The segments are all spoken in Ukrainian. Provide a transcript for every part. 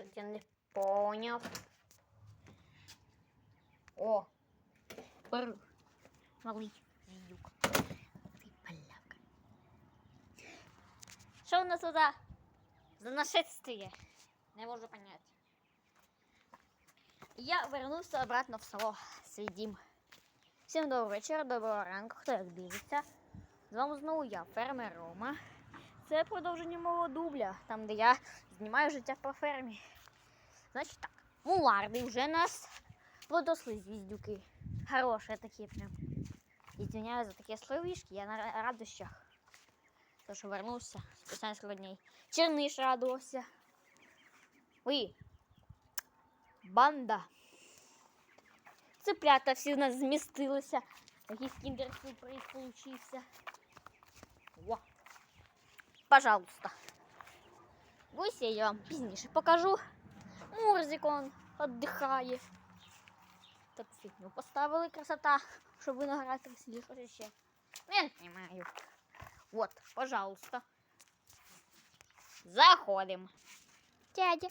Що я не. О! Пер. Малий зюк. Ти поляк. Що у нас тут за, за нашествие? Не можу понять. Я вернувся обратно в село свій дім. Всім доброго вечора, доброго ранку, хто як дивиться. З вами знову я, фермер Рома. Це продовження мого дубля, там, де я знімаю життя по фермі. Значить так, муларди вже нас подосли звіздюки. Хороші такі прям. Извиняюсь за такі словішки, я на радощах. То, що вернувся спеціально сьогодні. Черниш радувався. Ой, банда. Цыплята всі в нас змістилися. Такий кіндер сюрприз получився. Во. Пожалуйста. Гуся я вам пізніше покажу. Мурзик он віддихає. Так фігню поставили красота, щоб виноград красиві, що ще. Я не знаю. Вот, пожалуйста. Заходим. Дядя.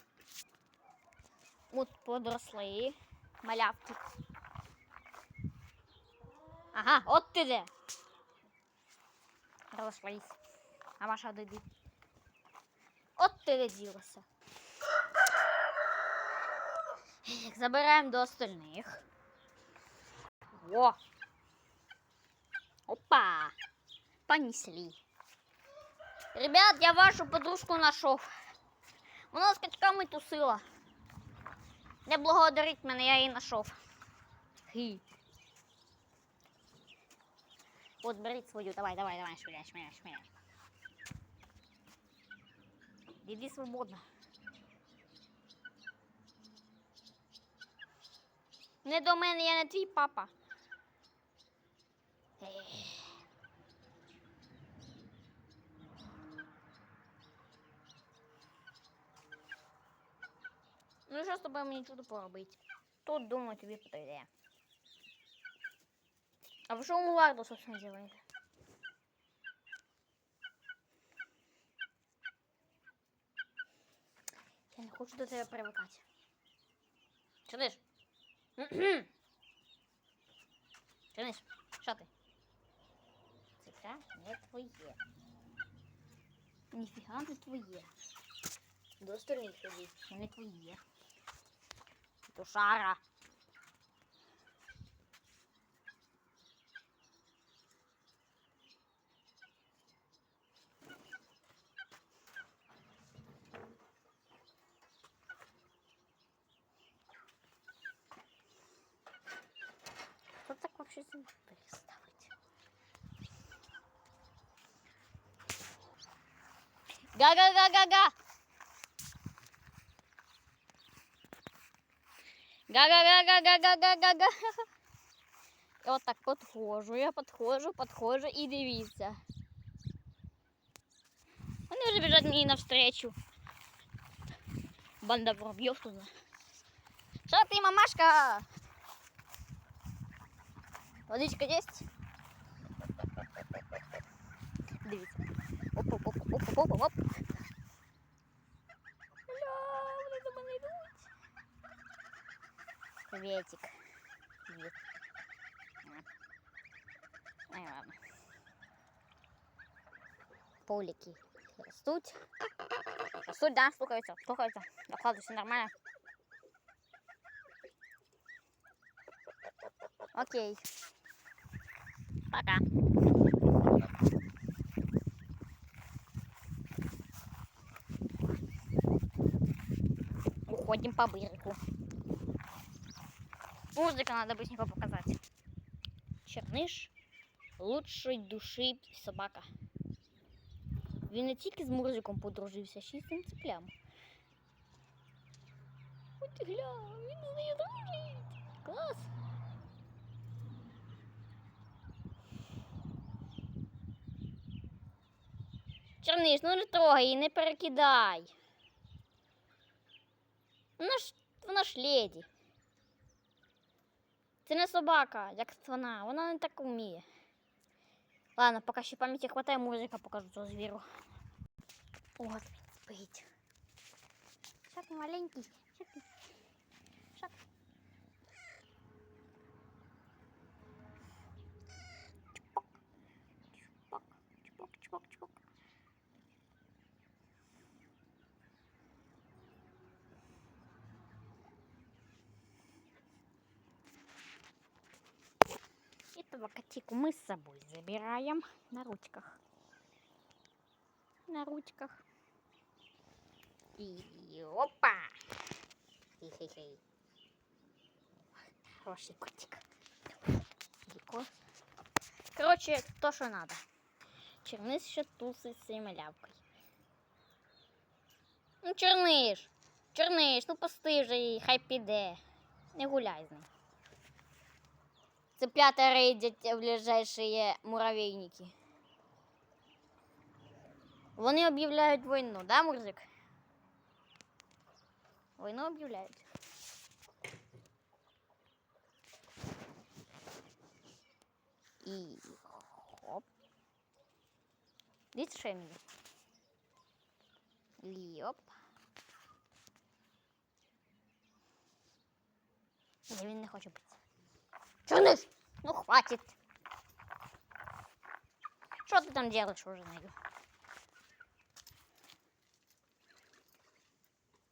От подросли малявки. Ага, от ти де. Розшлись. А ваша диди. От ти ділося. Забираємо до остальних. Во. Опа. Понесли. Ребят, я вашу подружку нашов. Вона з качками тусила. Не благодарить мене, я її знайшов. Хі. От беріть свою, давай, давай, давай, шмиляй, шмиляй, шмиляй. Іди свободно. Не до мене, я не твій папа. Ну що з тобою мені чудо поробити? Тут, думаю, тобі підійде. А ви що у Муларду, собственно, делаете? Я не хочу до тебе привикати. Чудиш? Чудиш? Що ти? Це не твоє. Ніфіга не твоє. До сторони ходіть. Не твоє. Тушара. Кто так вообще с ним переставить? Га-га-га-га-га! Га-га-га-га-га-га-га-га! Я вот так подходжу, я подходжу, подходжу і дивіться. Вони вже біжать мені навстречу. Банда воробьев туди. Що ти, мамашка? Водичка есть? Дивіться. Оп-оп-оп-оп-оп-оп-оп. Бля, вони до мене йдуть. Приветик. Привет. Ай, ладно. Полики растут. Растут, да, стукаются, стукаются. Докладываю, все нормально. Окей. Пока. Уходим по берегу. Музыка надо быстренько показать. Черниш лучшої душі собака. Він не тільки з Мурзиком подружився, ще й з цеплям. Ти гля, він з нею дружить. Черниш, ну не трогай її, не перекидай. Вона ж, вона ж леді. Це не собака, як вона. Вона не так вміє. Ладно, поки ще пам'яті хватає, музика покажу цього звіру. От він спить. Що маленький? Що ти? Чпок. Чпок, чпок, чпок, чпок. Этого котику мы с собой забираем на ручках. На ручках. И опа! Хе-хе-хе. Хороший котик. Легко. Короче, то, що надо. Черниш ще тусить з цією малявкою. Ну, черниш. Черниш, ну пусти вже її, хай піде. Не гуляй з ним. Цыплята рейдять в ближайшие муравейники. Вони об'являють війну, да, Мурзик? Війну об'являють. І хоп. Дивіться, що я мені. Ліоп. Ні, він не хоче битися. Чуниш? Ну хватит. Что ты там делаешь уже, Надю?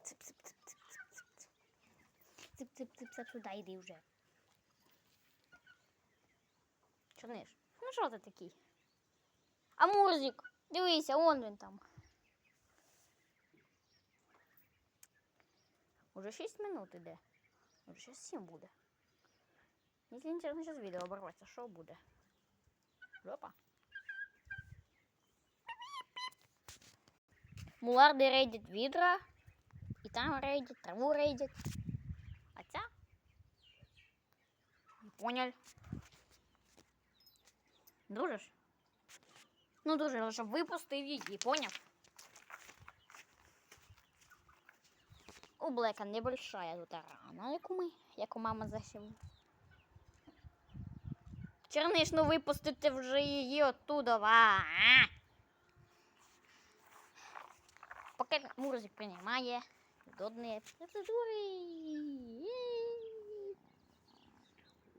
Цып-цып-цып-цып. сюда иди уже. Чорниш, ну що ти такий? А Мурзик, дивися, он він там. Уже 6 минут іде. Уже ще 7 буде. Якщо інтересно, зараз відео оборваться, що буде? Жопа. Муларди рейдять відра, і там рейдять, траву рейдять. А ця? Не понял. Дружиш? Ну, друже, лише випустив її, поняв? У Блека небольшая тут рана, яку ми, яку мама засів. Черниш, ну випустити вже її оттуда. А? Поки Мурзик приймає.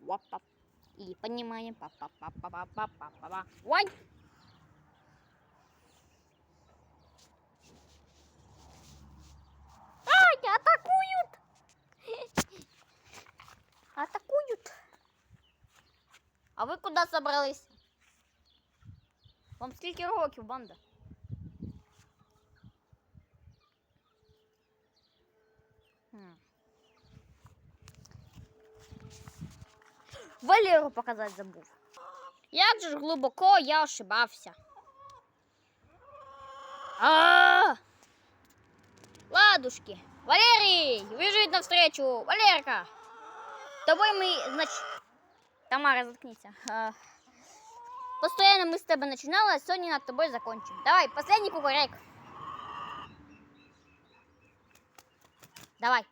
Вап-пап. И поднимаем. па па па па па па па па па Ой! А ви куди собрались? Вам скільки років, банда? Хм. Валеру показати забув. Як же ж глибоко я ошибався. А! Ладушки. Валерий, бежит навстречу. Валерка. Тобой мы, значит... Тамара, заткнися. А, Постоянно мы с тобой начинали, а сегодня над тобой закончим. Давай, последний кубарек. Давай.